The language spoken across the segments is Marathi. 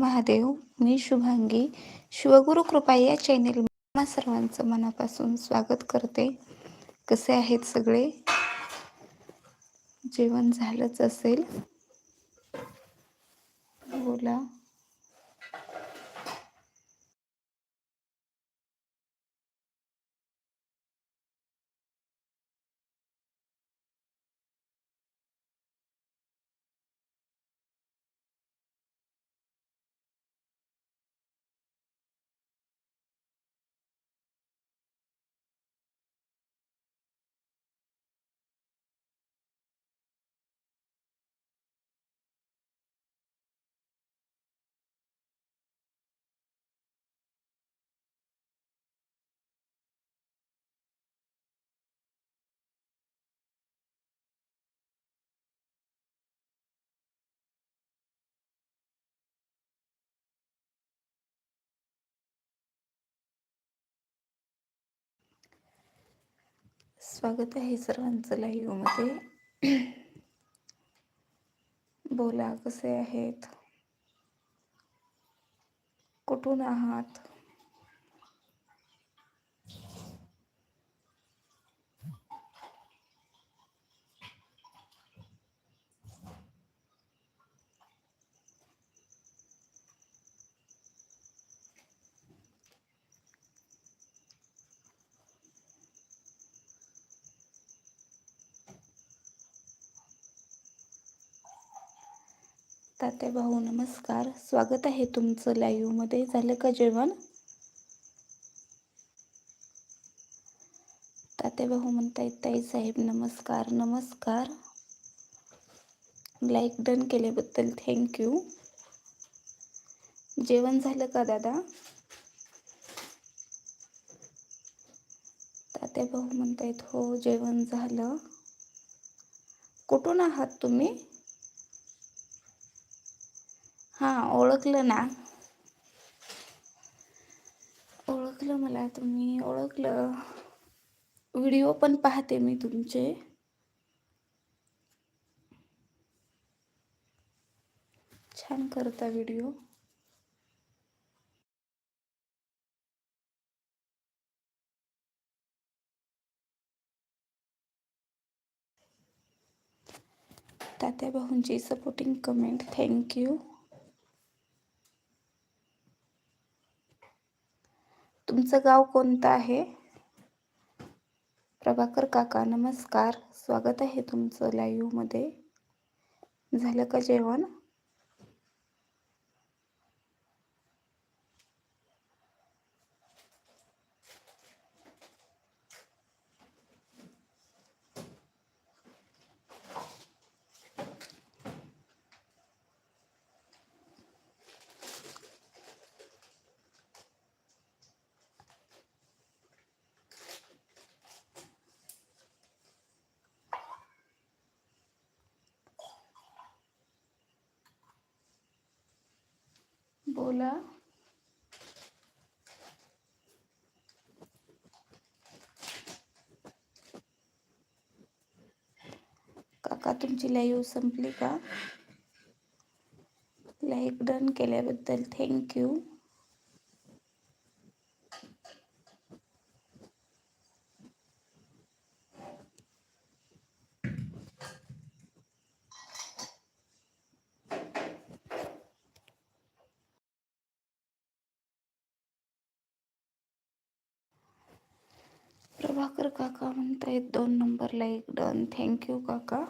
महादेव मी शुभांगी. शिवगुरु कृपा या चॅनेल सर्वांचं मनापासून स्वागत करते. कसे आहेत सगळे? जेवण झालंच असेल. बोला. स्वागत आहे सर्वांचं लाईव्हमध्ये बोला कसे आहेत? कुठून आहात? तात्या भाऊ नमस्कार. स्वागत आहे तुमचं लाईव्हमध्ये झालं का जेवण? तात्या भाऊ म्हणतायत ताई साहेब नमस्कार नमस्कार. लाईक डन केल्याबद्दल थँक्यू जेवण झालं का दादा? तात्या भाऊ म्हणतायत हो जेवण झालं. कुठून आहात तुम्ही? हां ओळखलं ना. ओळखलं मला तुम्ही ओळखलं. व्हिडिओ पण पाहते मी तुमचे. छान करता व्हिडिओ. तात्या भाऊंची सपोर्टिंग कमेंट थँक्यू तुमचं गाव कोणतं आहे? प्रभाकर काका नमस्कार. स्वागत आहे तुमचं लाईव्हमध्ये झालं का जेवण? बोला. काका तुमची लाईव्ह संपली का? लाईक डन केल्याबद्दल थँक्यू प्रभाकर काका म्हणतायत दोन नंबरला एक डन. थँक्यू काका.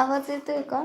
आवाज येतोय का?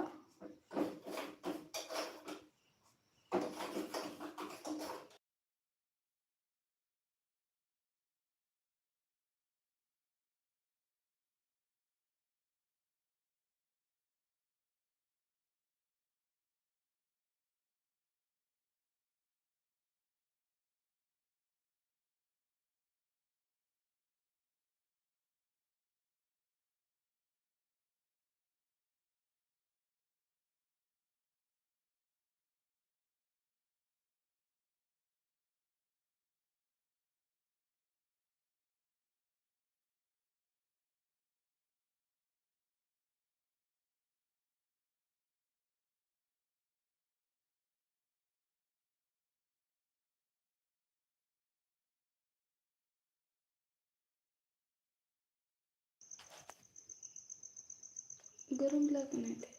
गरम लाग नाही ते.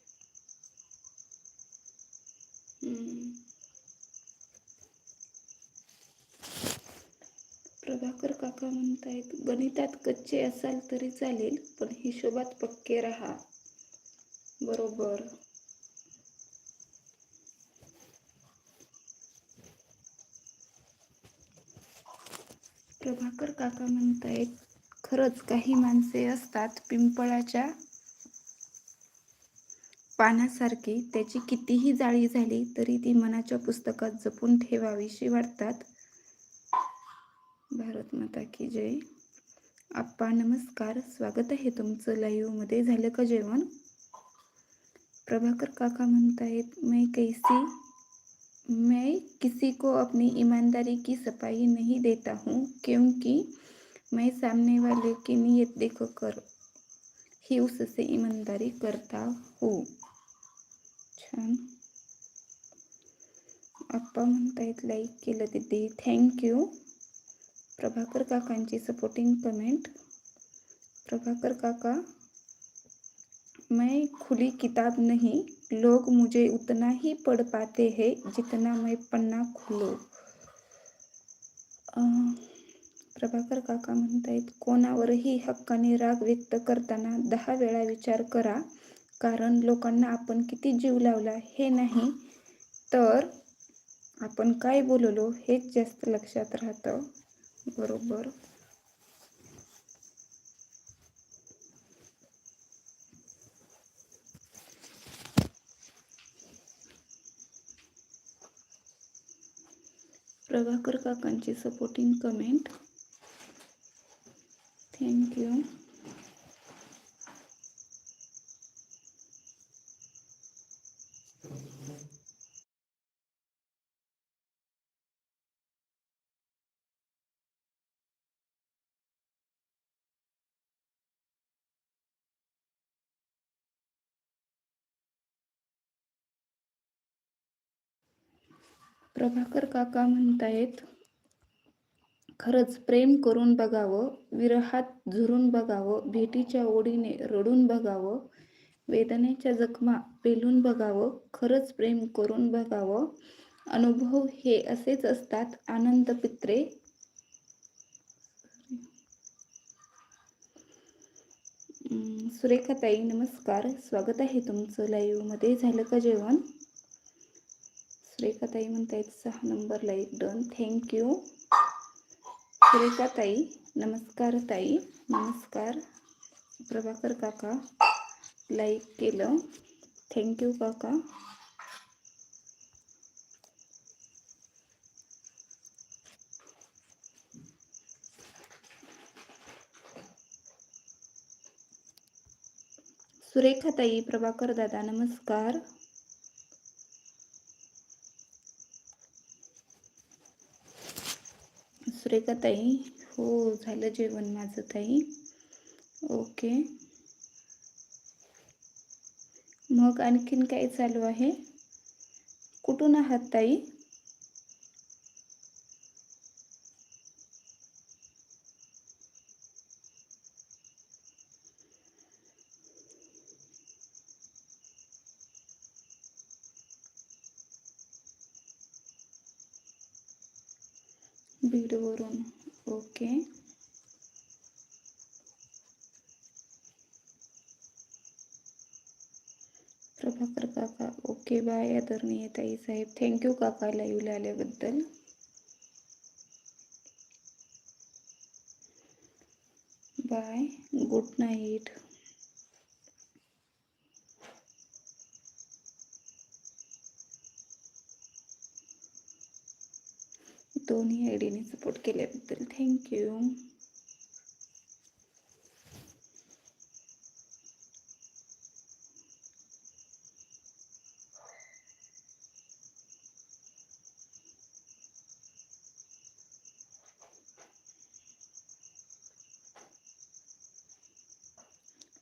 प्रभाकर काका म्हणतायत गणितात कच्चे असाल तरी चालेल पण हिशोबात पक्के राहा. बरोबर. प्रभाकर काका म्हणतायत खरंच काही माणसे असतात पिंपळाच्या पानासारखी त्याची कितीही जाळी झाली तरी ती मनाच्या पुस्तकात जपून ठेवावीशी वाटतात. भारत माता की जय. आप्पा नमस्कार. स्वागत आहे तुमचं लाईव्हमध्ये झालं का जेवण? प्रभाकर काका म्हणतायत मैं कैसी मैं किसी को अपनी ईमानदारी की सफाई नहीं देता हूँ क्योंकि मैं सामने वाले की नीयत देखकर ही उससे ईमानदारी करता हूँ। छान. आप्पा म्हणतायत लाईक केलं तिथे थँक्यू प्रभाकर काकांची सपोर्टिंग कमेंट प्रभाकर काका मैं खुली किताब नहीं लोग मुझे उतना ही पढ़ पाते हैं जितना मैं पन्ना खुलो. प्रभाकर काका म्हणतायत कोणावरही हक्काने राग व्यक्त करताना दहा वेळा विचार करा. कारण लोकांना आपण किती जीव लावला हे नाही. तर आपण काय बोललो हेच जास्त लक्षात राहतं. बरोबर? प्रभाकर काकांची सपोर्टिंग कमेंट थँक्यू प्रभाकर काका म्हणतायत खरंच प्रेम करून बघावं विरहात झुरून बघावं भेटीच्या ओढीने रडून बघावं वेदनेच्या जखमा पेलून बघावं खरंच प्रेम करून बघावं अनुभव हे असेच असतात आनंद पित्रे. सुरेखाताई नमस्कार. स्वागत आहे तुमचं लाईव्हमध्ये. झालं का जेवण? सुरेखाताई म्हणतायत सहा number like done. Thank you सुरेखाताई नमस्कार ताई. नमस्कार. प्रभाकर काका लाईक केलं. थँक्यू काका. सुरेखाताई प्रभाकर दादा नमस्कार. सुरेखा ताई? हो झालं जेवण माझं ताई. ओके. मग आणखीन काय चालू आहे? कुठून आहात ताई? बीडवरून ओके प्रभाकर काका ओके बाय आदरणीय ताई साहेब. थँक्यू काका लाईव्हला आल्याबद्दल. बाय गुड नाईट दोन्ही आय डीने सपोर्ट केल्याबद्दल थँक्यू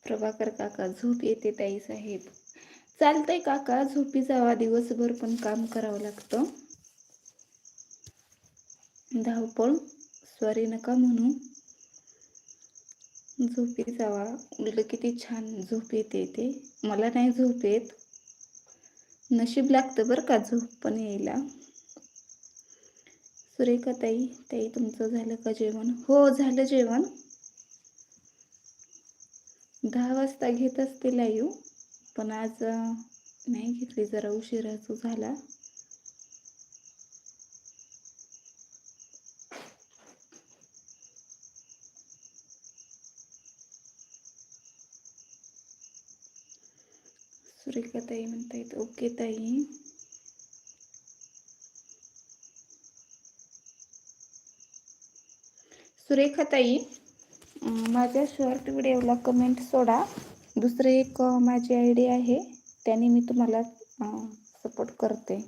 प्रभाकर काका झोप येते ताई साहेब चालतंय काका झोपी जावा दिवसभर पण काम करावं लागतं. धावपळ स्वारी नका म्हणू. झोपी जावा. उलट किती छान झोप येते ते. मला नाही झोप येत. नशीब लागतं बरं का झोप पण यायला. सुरेखा ताई ताई तुमचं झालं का जेवण? हो झालं जेवण. दहा वाजता घेत असते लाईव्ह हो. पण आज नाही घेतली. जरा उशिराच झाला. सुरेखा ताई म्हणतायत ओके ताई. सुरेखा ताई माझ्या शॉर्ट व्हिडिओला कमेंट सोडा. दुसरे एक माझी आय डी आहे. त्याने मी तुम्हाला सपोर्ट करते.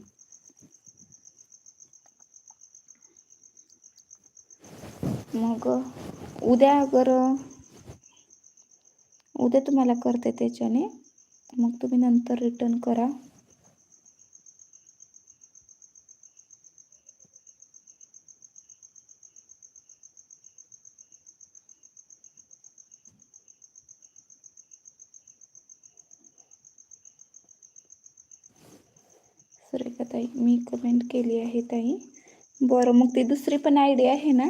मग उद्या अगर उद्या तुम्हाला करते त्याच्याने. मग तुम्ही नंतर रिटर्न करा. सुरेखा ताई मी कमेंट केली आहे ताई. बरं मग ती दुसरी पण आयडिया आहे ना?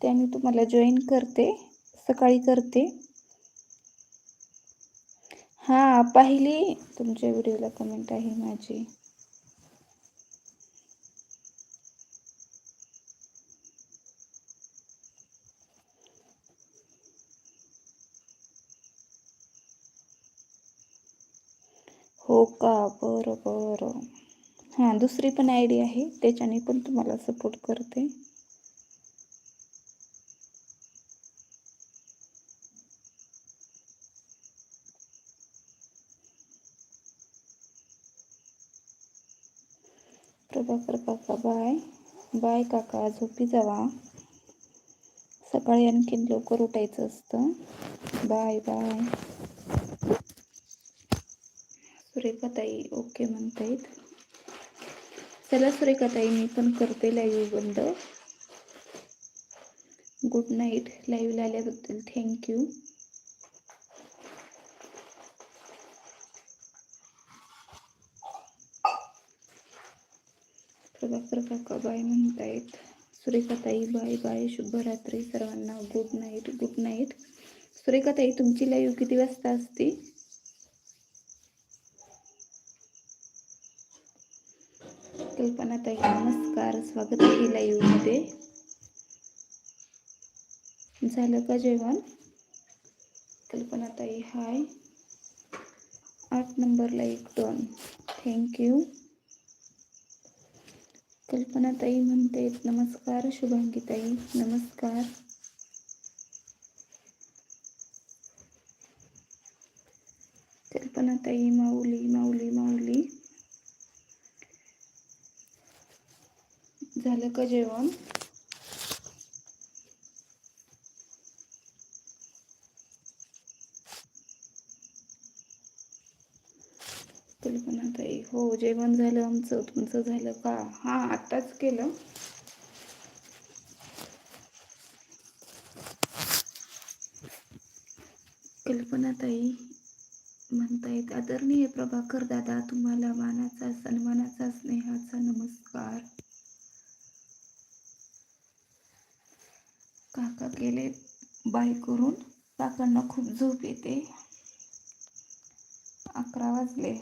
त्याने तुम्हाला जॉईन करते सकाळी करते. हां पाहिली. तुमच्या व्हिडिओला कमेंट आहे माझी. हो का? बरं बरं. हां दुसरी पण आय डी आहे. त्याच्याने पण तुम्हाला सपोर्ट करते प्रभाकर काका बाय. बाय काका झोपी जावा. सकाळी आणखीन लवकर उठायचं असतं. Bye bye. सुरेखाताई ओके म्हणतायत. चला सुरेखाताई मी पण करते लाईव्ह बंद. गुड नाईट लाईव्हला आल्याबद्दल थँक्यू प्रभाकर काका बाय म्हणतायत सुरेखाताई बाय बाय शुभरात्री सर्वांना गुड नाईट गुड नाईट सुरेखाताई तुमची लाईव्ह किती वाजता असते? कल्पनाताई नमस्कार. स्वागत आहे लाईव्हमध्ये झालं का जेवण? कल्पनाताई हाय आठ नंबरला एक दोन. थँक्यू कल्पनाताई म्हणते नमस्कार शुभांगीताई नमस्कार. कल्पनाताई माऊली माऊली माऊली. झालं का जेवण कल्पनाताई हो जेवण झालं आमचं तुमचं झालं का? हां आत्ताच केलं. कल्पनाताई म्हणतायत आदरणीय प्रभाकर दादा तुम्हाला मानाचा सन्मानाचा स्नेहाचा नमस्कार. काका गेले बाय करून काकांना खूप झोप येते. अकरा वाजले.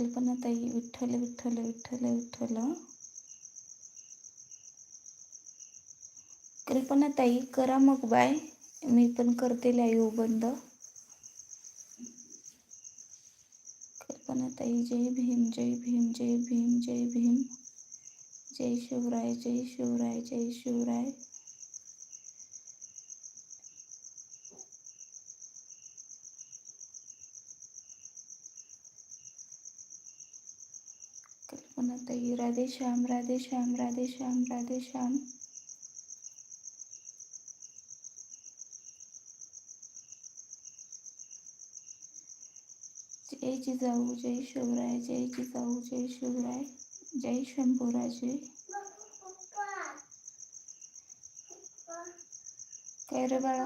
कल्पनाताई विठ्ठल विठ्ठल विठ्ठल विठ्ठल. कल्पनाताई करा मग बाय. मी पण करते लाईव्ह हो बंद. कल्पनाताई जय भीम जय भीम जय भीम जय भीम. जय शिवराय जय शिवराय जय शिवराय. कल्पनाताई राधे श्याम राधे श्याम राधे श्याम राधे श्याम जय जिजाऊ जय शिवराय जय जिजाऊ जय शिवराय जय शंभूराजे काय रे बाळा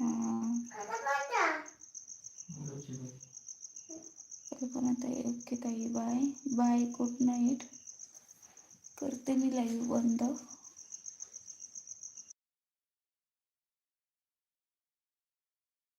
हां पण ताई ओके ताई बाय बाय गुड नाईट करते मी लाईव्ह बंद.